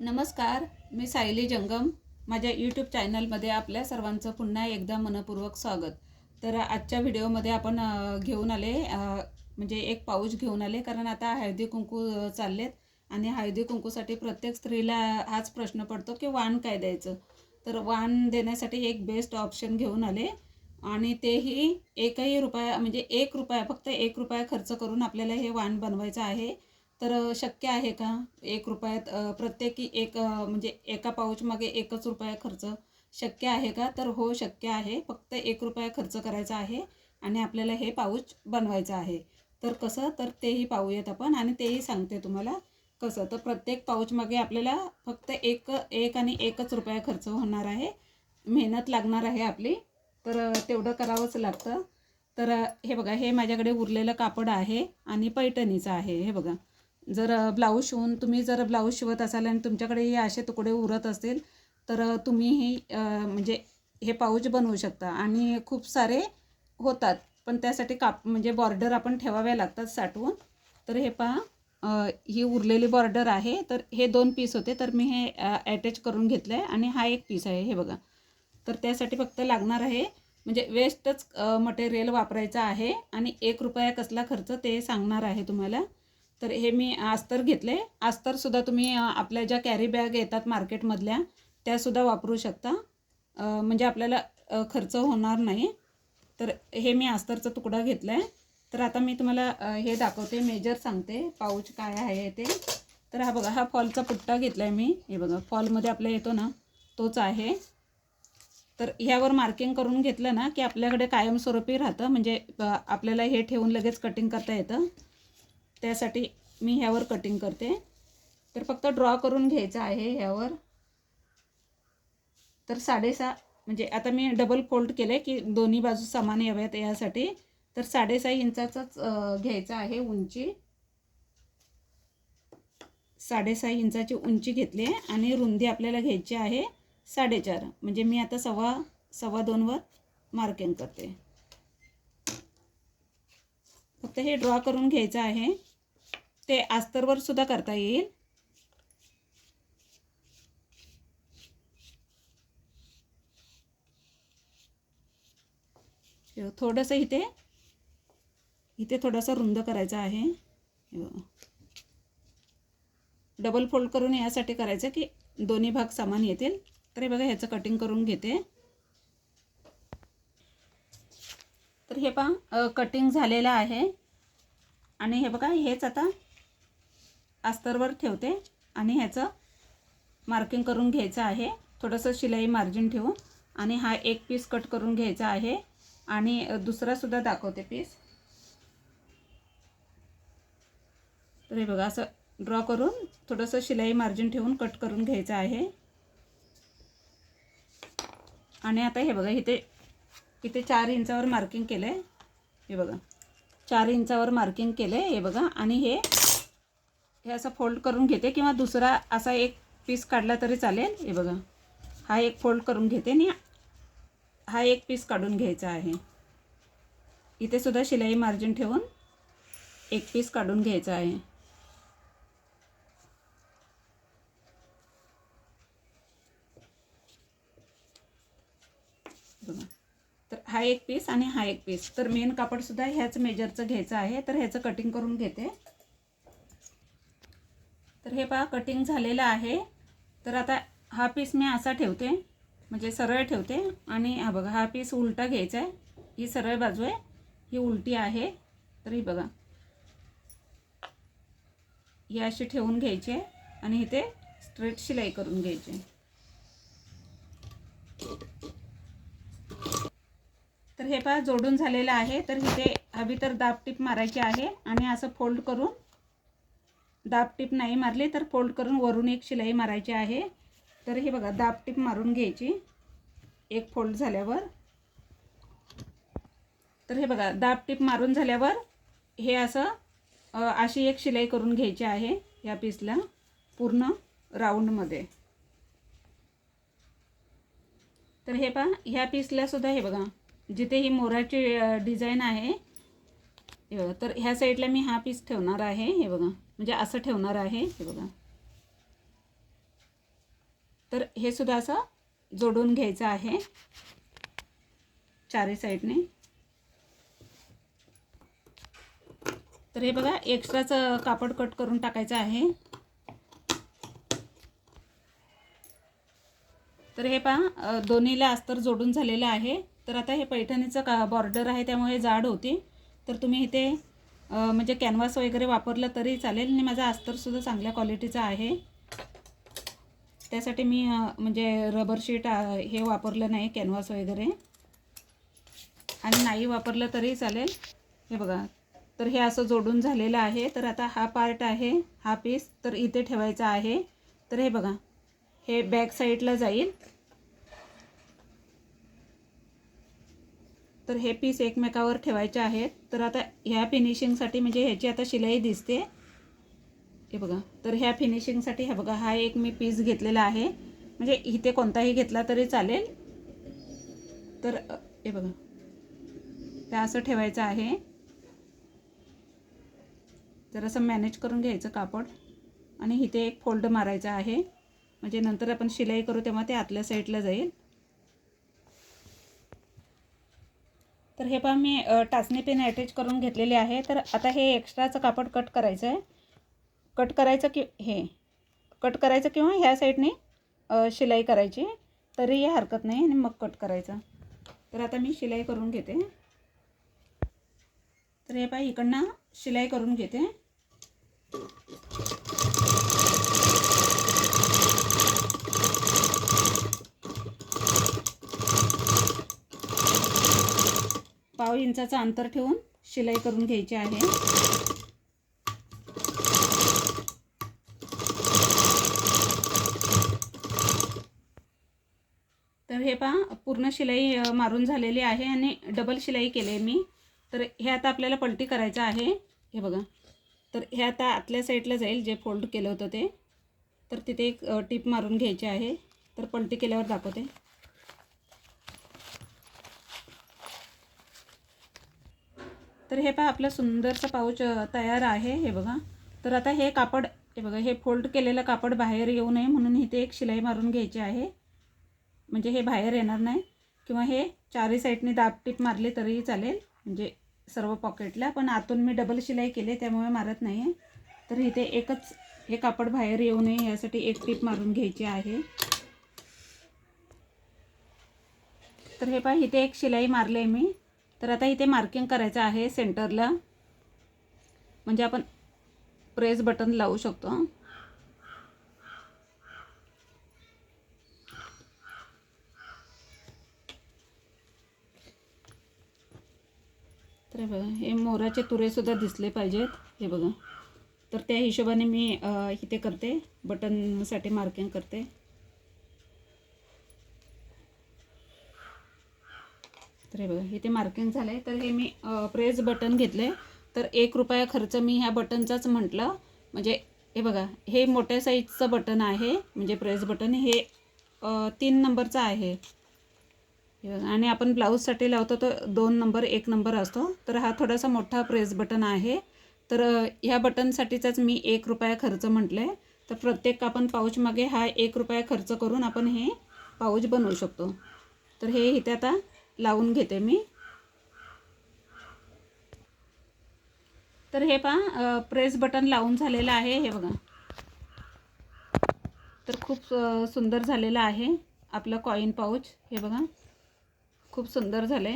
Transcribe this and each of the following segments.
नमस्कार मी सायली जंगम. माझ्या यूट्यूब चॅनलमध्ये आपल्या सर्वांचं पुन्हा एकदा मनपूर्वक स्वागत. तर आजच्या व्हिडिओमध्ये आपण घेऊन आले म्हणजे एक पाऊच घेऊन आले कारण आता हळदी कुंकू चाललेत आणि हळदी कुंकूसाठी प्रत्येक स्त्रीला हाच प्रश्न पडतो की वाण काय द्यायचं? तर वाण देण्यासाठी एक बेस्ट ऑप्शन घेऊन आले आणि तेही एकही रुपया म्हणजे एक रुपया फक्त एक रुपया खर्च करून आपल्याला हे वाण बनवायचं आहे. तर शक्य आहे का? एक रुपयात प्रत्येकी एक म्हणजे एका पाऊचमागे एकच रुपया खर्च शक्य आहे का? तर हो शक्य आहे. फक्त एक रुपया खर्च करायचा आहे आणि आपल्याला हे पाऊच बनवायचं आहे. तर कसं? तर तेही पाहूयात आपण आणि तेही सांगते तुम्हाला कसं? तर प्रत्येक पाऊचमागे आपल्याला फक्त एक एक आणि एकच रुपया खर्च होणार आहे. मेहनत लागणार आहे आपली. तर तेवढं करावंच लागतं. तर हे बघा हे माझ्याकडे उरलेलं कापड आहे आणि पैठणीचं आहे. हे बघा. जर ब्लाऊज शिवून तुम्ही जर ब्लाऊज शिवत असाल आणि तुमच्याकडे हे असे तुकडे उरत असतील तर तुम्ही ही म्हणजे हे पाऊच बनवू शकता. आणि खूप सारे होतात पण त्यासाठी काप म्हणजे बॉर्डर आपण ठेवाव्या लागतात साठवून. तर हे पहा ही उरलेली बॉर्डर आहे. तर हे दोन पीस होते तर मी हे अटॅच करून घेतलं आहे आणि हा एक पीस आहे हे बघा. तर त्यासाठी फक्त लागणार आहे म्हणजे वेस्टच मटेरियल वापरायचं आहे आणि एक रुपया कसला खर्च ते सांगणार आहे तुम्हाला. तर हे मी अस्तर घेतले. अस्तरसुद्धा तुम्ही आपल्या ज्या कॅरी बॅग येतात मार्केटमधल्या त्यासुद्धा वापरू शकता. म्हणजे आपल्याला खर्च होणार नाही. तर हे मी अस्तरचा तुकडा घेतला आहे तर आता मी तुम्हाला हे दाखवते मेजर सांगते पाऊच काय आहे ते. तर हा बघा हा फॉलचा पुट्टा घेतला आहे मी. हे बघा फॉलमध्ये आपला येतो ना तोच आहे. तर ह्यावर मार्किंग करून घेतलं ना की आपल्याकडे कायमस्वरूपी राहतं. म्हणजे आपल्याला हे ठेवून लगेच कटिंग करता येतं. त्यासाठी मी ह्यावर कटिंग करते. तर फक्त ड्रॉ करून घ्यायचं आहे ह्यावर. तर साडेसहा म्हणजे आता मी डबल फोल्ड केले की दोन्ही बाजू समान याव्यात यासाठी. तर साडेसहा इंचाचाच घ्यायचा आहे उंची. साडेसहा इंचाची उंची घेतली आहे आणि रुंदी आपल्याला घ्यायची आहे साडेचार. म्हणजे मी आता सव्वा सव्वा दोनवर मार्किंग करते. फक्त हे ड्रॉ करून घ्यायचं आहे. ते अस्तरवर सुद्धा करता येईल. थोडंसं इथे इथे थोडंसं रुंद करायचं आहे. डबल फोल्ड करून यासाठी करायचं की दोन्ही भाग समान येतील. तर हे बघा ह्याचं कटिंग करून घेते. तर हे पहा कटिंग झालेलं आहे. आणि हे बघा हेच आता अस्तरवर ठेवते आणि ह्याचं मार्किंग करून घ्यायचं आहे. थोडंसं शिलाई मार्जिन ठेवून. आणि हा एक पीस कट करून घ्यायचा आहे. आणि दुसरासुद्धा दाखवते पीस तर हे बघा असं ड्रॉ करून थोडंसं शिलाई मार्जिन ठेवून कट करून घ्यायचं आहे. आणि आता हे बघा इथे इथे चार इंचावर मार्किंग केलं आहे हे बघा चार इंचावर मार्किंग केलं आहे हे बघा. आणि हे हे असं फोल्ड करून घेते किंवा दुसरा असा एक पीस काढला तरी चालेल. हे बघा. हा एक फोल्ड करून घेते आणि हा एक पीस काढून घ्यायचा आहे. इथे सुद्धा शिलाई मार्जिन ठेवून एक पीस काढून घ्यायचा आहे. बघा. तर हा एक पीस आणि हा एक पीस. तर मेन कापडसुद्धा ह्याच मेजरचं घ्यायचं आहे. तर ह्याचं कटिंग करून घेते. हे पहा कटिंग झालेलं आहे. तर आता हा पीस मी असा ठेवते म्हणजे सरळ ठेवते. आणि हा बघा हा पीस उलटा घ्यायचा आहे. ही सरळ बाजू आहे. ही उलटी आहे. तर ही बघा. ही अशी ठेवून घ्यायची आहे. आणि इथे स्ट्रेट शिलाई करून घ्यायची तर हे पहा जोडून झालेलं आहे. तर इथे हवी तर दाबटीप मारायची आहे. आणि असं फोल्ड करून दाबटीप नाही मारली तर फोल्ड करून वरून एक शिलाई मारायची आहे. तर हे बघा दाबटीप मारून घ्यायची. एक फोल्ड झाल्यावर. तर हे बघा दाबटीप मारून झाल्यावर हे असं अशी एक शिलाई करून घ्यायची आहे या पीसला पूर्ण राऊंडमध्ये तर हे पहा ह्या पीसला सुद्धा हे बघा जिथे ही मोराची डिझाईन आहे तर ह्या साईडला मी हा पीस ठेवणार आहे हे बघा. म्हणजे असं ठेवणार आहे हे बघा. तर हे सुद्धा असं जोडून घ्यायचं आहे. चारही साईडने. तर हे बघा एक्स्ट्राचं कापड कट करून टाकायचं आहे. तर हे पहा दोन्हीला अस्तर जोडून झालेलं आहे. तर आता हे पैठणीचं का बॉर्डर आहे त्यामुळे जाड होती. तर तुम्ही इथे म्हणजे कॅनव्हास वगैरे वापरलं तरी चालेल. आणि माझा अस्तरसुद्धा चांगल्या क्वालिटीचा आहे. त्यासाठी मी म्हणजे रबर शीट हे वापरलं नाही कॅनव्हास वगैरे. आणि नाही वापरलं तरी चालेल. हे बघा. तर हे असं जोडून झालेलं आहे. तर आता हा पार्ट आहे हा पीस तर इथे ठेवायचा आहे. तर हे बघा. हे बॅक साईडला जाईल. तर हे पीस एकमेकावर ठेवायचे आहेत. तर आता ह्या फिनिशिंगसाठी म्हणजे ह्याची आता शिलाई दिसते. हे बघा. तर ह्या फिनिशिंगसाठी हा बघा हा एक मी पीस घेतलेला आहे. म्हणजे इथे कोणताही घेतला तरी चालेल. तर हे बघा. ते असं ठेवायचं आहे. जरासं मॅनेज करून घ्यायचं कापड. आणि इथे एक फोल्ड मारायचा आहे. म्हणजे नंतर आपण शिलाई करू तेव्हा ते आतल्या साईडला जाईल. तर हे पहा मी टाचणी पेन अटॅच करून घेतलेले आहे. तर आता हे एक्स्ट्राचं कापड कट करायचं आहे कट करायचं की हे कट करायचं किंवा ह्या साईडने शिलाई करायची. तरीही हरकत नाही आणि मग कट करायचं. तर आता मी शिलाई करून घेते. तर हे पहा इकडनं शिलाई करून घेते. पाव इंचाचं अंतर ठेवून शिलाई करून घ्यायची आहे. तर हे पहा पूर्ण शिलाई मारून झालेली आहे आणि डबल शिलाई केली आहे मी. तर हे आता आपल्याला पलटी करायचं आहे. हे बघा. तर हे आता आतल्या साईडला जाईल जे फोल्ड केलं होतं ते. तर तिथे एक टीप मारून घ्यायची आहे. तर पलटी केल्यावर दाखवते. तर हे पहा आपलं सुंदरचं पाऊच तयार आहे हे बघा. तर आता हे कापड हे बघा हे फोल्ड केलेलं कापड बाहेर येऊ नये म्हणून इथे एक शिलाई मारून घ्यायची आहे. म्हणजे हे बाहेर येणार नाही. किंवा हे चारही साईडने दाब टीप मारली तरीही चालेल. म्हणजे सर्व पॉकेटला. पण आतून मी डबल शिलाई केली त्यामुळे मारत नाही आहे तर इथे एकच हे कापड बाहेर येऊ नये यासाठी एक टीप मारून घ्यायची आहे. तर हे पहा इथे एक शिलाई मारली आहे मी. तर आता इथे मार्किंग करायचं आहे सेंटरला म्हणजे आपण प्रेस बटन लावू शकतो. तर हे बघा हे मोराचे तुरेसुद्धा दिसले पाहिजेत. हे बघा. तर त्या हिशोबाने मी इथे करते. बटनसाठी मार्किंग करते. तर हे बघा इथे मार्किंग झालं आहे तर हे मी प्रेस बटन घेतले तर एक रुपया खर्च मी ह्या बटनचाच म्हटलं. म्हणजे हे बघा हे मोठ्या साईजचं बटन आहे. म्हणजे प्रेस बटन हे तीन नंबरचं आहे. हे बघा आणि आपण ब्लाऊजसाठी लावतो तो दोन नंबर एक नंबर असतो. तर हा थोडासा मोठा प्रेस बटन आहे. तर ह्या बटनसाठीचाच मी एक रुपया खर्च म्हटलं आहे तर प्रत्येक आपण पाऊचमागे हा एक रुपया खर्च करून आपण हे पाऊच बनवू शकतो. तर हे इथे आता लावून घेते मी. तर हे पहा प्रेस बटन लावून झालेलं आहे हे बघा. तर खूप सुंदर झालेलं आहे आपलं कॉईन पाऊच हे बघा. खूप सुंदर झाले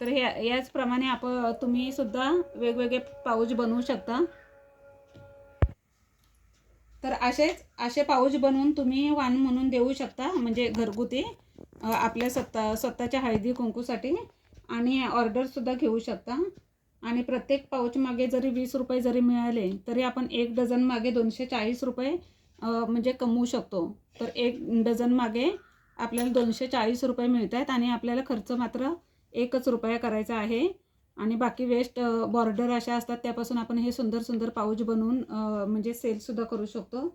तर हे याचप्रमाणे आप तुम्ही सुद्धा वेगवेगळे पाऊच बनवू शकता. तर असेच असे पाऊच बनवून तुम्ही वाण म्हणून देऊ शकता म्हणजे घरगुती आपल्या स्वतः स्वतःच्या हळदी कुंकूसाठी. आणि ऑर्डरसुद्धा घेऊ शकता. आणि प्रत्येक पाऊच मागे जरी वीस रुपये जरी मिळाले तरी आपण एक डझन मागे दोनशे चाळीस रुपये म्हणजे कमवू शकतो. तर एक डझन मागे आपल्याला दोनशे चाळीस रुपये मिळत आहेत आणि आपल्याला खर्च मात्र एकच रुपया करायचा आहे. आणि बाकी वेस्ट बॉर्डर अशा असतात त्यापासून आपण हे सुंदर सुंदर पाऊच बनवून म्हणजे सेलसुद्धा करू शकतो.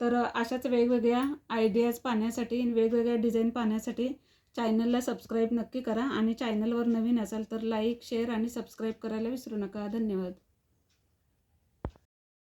तर अशाच वेगवेगळ्या आयडियाज पाहण्यासाठी वेगवेगळ्या डिझाईन पाहण्यासाठी चॅनलला सबस्क्राईब नक्की करा. आणि चॅनलवर नवीन असाल तर लाईक शेअर आणि सबस्क्राईब करायला विसरू नका. धन्यवाद.